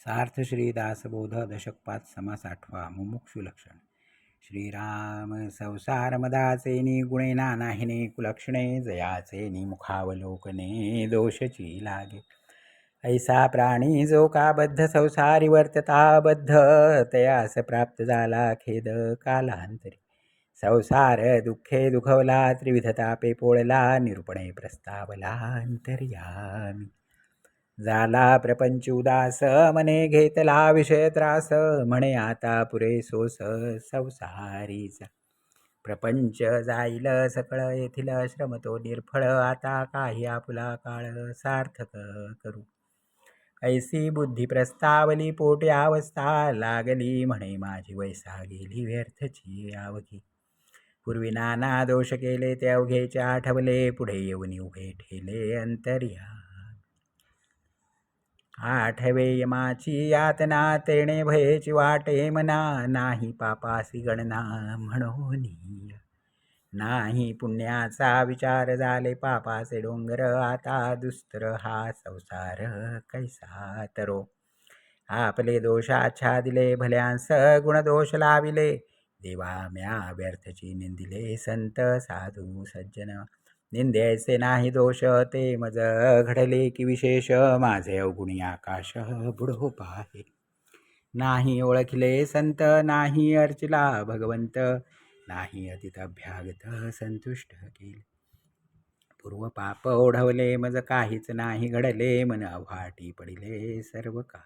सार्थ श्री दासबोध दशकपात समास आठवा मुमुक्षु लक्षण श्रीराम संसार मदाचे नि गुणे नानाहिने कुलक्षणे जयाचे निमुखावलोकने दोषची लागे। ऐसा प्राणी जो का बद्ध संसारी वर्तता बद्ध तयास प्राप्त झाला खेद कालांतरी। संसार दुःखे दुखवला त्रिविधतापे पोळला निरूपणे प्रस्तावला अंतर्यामी। झाला प्रपंच उदास मने घेतला विषय त्रास म्हणे आता पुरे सोस संसारीचा. प्रपंच जाईल सकळ येथील श्रम तो निर्फळ आता काही आपुला काळ सार्थक करू. ऐसी बुद्धी प्रस्तावली पोटी अवस्था लागली म्हणे माझी वैसा गेली व्यर्थची आवकी पूर्वी नाना दोष केले ते अवघेचे आठवले पुढे येऊन उभे ठेले अंतर्या आठवे यमाची यातना तेणे भयेची वाटे मना नाही पापासी गणना म्हणून नाही पुण्याचा विचार झाले पापाचे डोंगर आता दुस्तर हा संसार कैसा तरो. आपले दोष आच्छादिले भल्यांस गुणदोष लाविले. देवा म्या व्यर्थची निंदिले संत साधू सज्जन. निंद्याचे नाही दोष ते मज घडले की विशेष. माझे अवगुणी आकाश बुडो पाहे. नाही ओळखले संत नाही अर्चिला भगवंत. नाही अतित अभ्यागत संतुष्ट केले. पूर्व पाप ओढवले मज काहीच नाही घडले. मन अव्हाटी पडिले सर्व का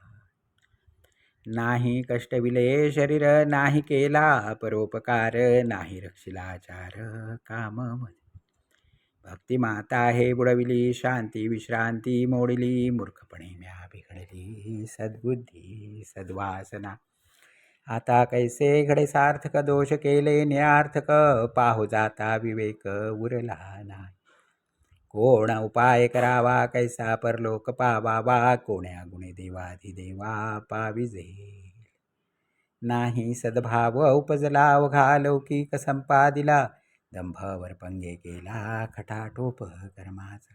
नाही कष्टविले शरीर नाही केला परोपकार. नाही रक्षिलाचार काम भक्ती माता हे बुडविली शांती विश्रांती मोडिली मूर्खपणे म्या बिघडली सद्बुद्धी सद्वासना. आता कैसे घडे सार्थक दोष केले निर्थक पाहू जाता विवेक उरला नाही. कोण उपाय करावा कैसा परलोक पावावा कोण्या गुणे देवाधिदेवा पाविजे नाही सद्भाव उपजला अवघा लौकिक संपादिला दंभावर पंगे केला खटाटोप कर्माचा.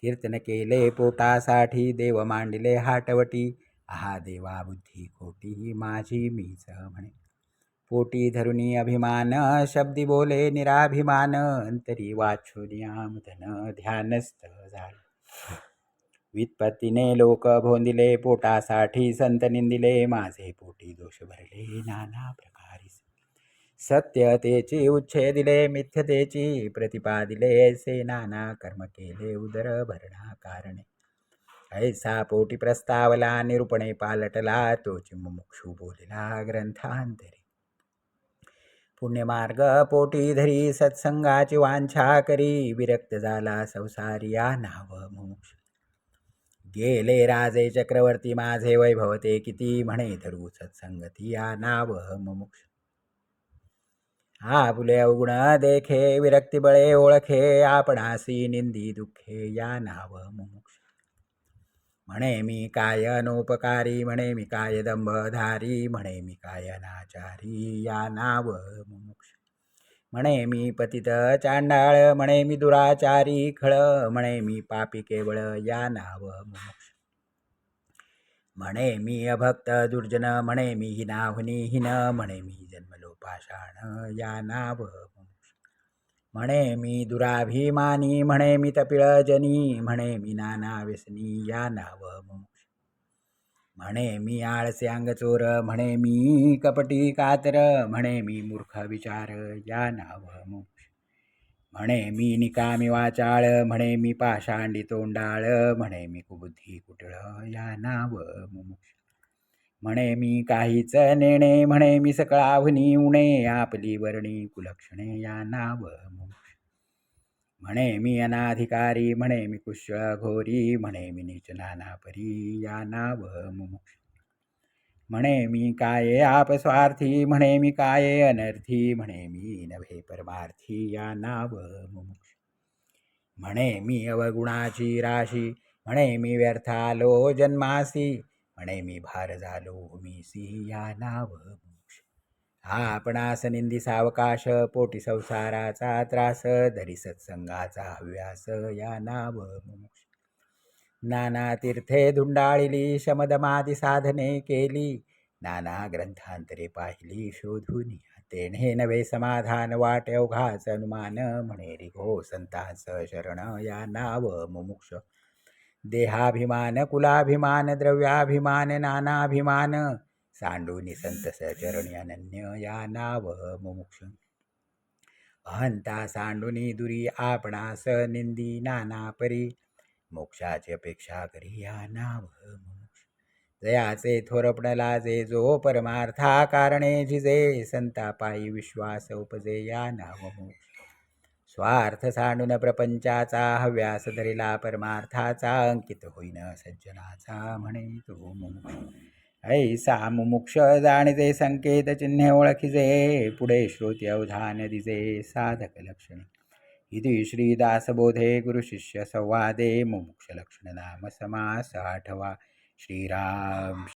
कीर्तन केले पोटासाठी देव मांडले हाटवटी. आहा देवा बुद्धी खोटी माझी मीच म्हणे. पोटी धरुनी अभिमान शब्दी बोले निराभिमान. अंतरी वाच्छोनियाम धन ध्यानस्थ झाले. व्युत्पत्तीने लोक भोंदिले पोटासाठी संत निंदिले. माझे पोटी दोष भरले नाना प्रकार. सत्यतेची उच्छेदिले मिथ्यतेची प्रतिपादिले से नाना कर्म केले उदर भरणा कारणे ऐसा पोटी प्रस्तावला निरूपणे पालटला तोची मुमुक्षू बोलिला ग्रंथांतरी पुण्यमार्ग पोटी धरी सत्संगाची वांछा करी विरक्त झाला संसारिया नाव मुमुक्ष गेले राजे चक्रवर्ती माझे वैभवते किती म्हणे धरू सत्संगती या नाव मुमुक्ष आपुले अवगुण देखे विरक्ती बळे ओळखे आपणासी निंदी दुःखे या नाव मुमुक्ष. म्हणे मी काय अनोपकारी म्हणे मी काय दंभधारी म्हणे मी काय नाचारी या नाव मुमुक्ष. म्हणे मी पतित चांडाळ म्हणे मी दुराचारी खळ म्हणे मी पापी केवळ या नाव मुमुक्ष. म्हणे मी अभक्त दुर्जन म्हणे मी हिनाहुनी हिन म्हणे मी जन्मलो पाषाण या नाव म्हणे मी दुराभिमानी म्हणे मी तपिळजनी म्हणे मी नाना व्यसनी या नाव म्हणे मी आळसे अंगचोर म्हणे मी कपटी कातर म्हणे मी मूर्ख विचार या नाव म्हणे मी निकामी वाचाळ म्हणे मी पाषांडी तोंडाळ म्हणे मी कुबुद्धी कुटळ या नाव मुमुक्ष. म्हणे मी काहीच नेणे म्हणे मी सकळाहुनी उणे आपली वर्णी कुलक्षणे या नाव मुमुक्ष. म्हणे मी अनाधिकारी म्हणे मी कुशळ घोरी म्हणे मी नीच नाना परी या नाव मुमुक्ष. म्हणे मी काय आपस्वार्थी म्हणे मी काय अनर्थी म्हणे मी नव्हे परमार्थी या नाव मुमुक्ष. म्हणे मी अवगुणाची राशी म्हणे मी व्यर्थ आलो जन्मासी म्हणे मी भार झालो भूमीसी या नाव मुमुक्ष. हा आपणास निंदी सावकाश पोटी संसाराचा त्रास धरी सत्संगाचा हव्यास या नाव मुमुक्ष. नाना तीर्थे धुंडाळिली शमदमादी साधने केली नाना ग्रंथांतरे पाहिली शोधून तेणे नवे समाधान वाट अवघाच अनुमान म्हणे रिघो घो संतांस शरण या नाव मुमुक्ष देहाभिमान कुलाभिमान द्रव्याभिमान नानाभिमान सांडूनी संत सचरणी अनन्य या नाव मुमुक्ष अहंता सांडुनी दुरी आपणास निंदी नाना परी मोक्षाची अपेक्षा करी या नाम जयाचे थोरपण लाजे जो परमार्था कारणे जिजे संतापायी विश्वास उपजे या नाम मोक्ष. स्वार्थ सांडून प्रपंचाचा हव्यास धरिला परमार्थाचा अंकित होईन सज्जनाचा म्हणे तो मुमुक्ष ऐसा मुमुक्ष जाणिजे संकेत चिन्हे ओळखिजे पुढे श्रोती अवधान दिजे साधक लक्षणे. इति श्रीदासबोधे गुरुशिष्यसंवादे संवादे नाम आठवा श्रीराम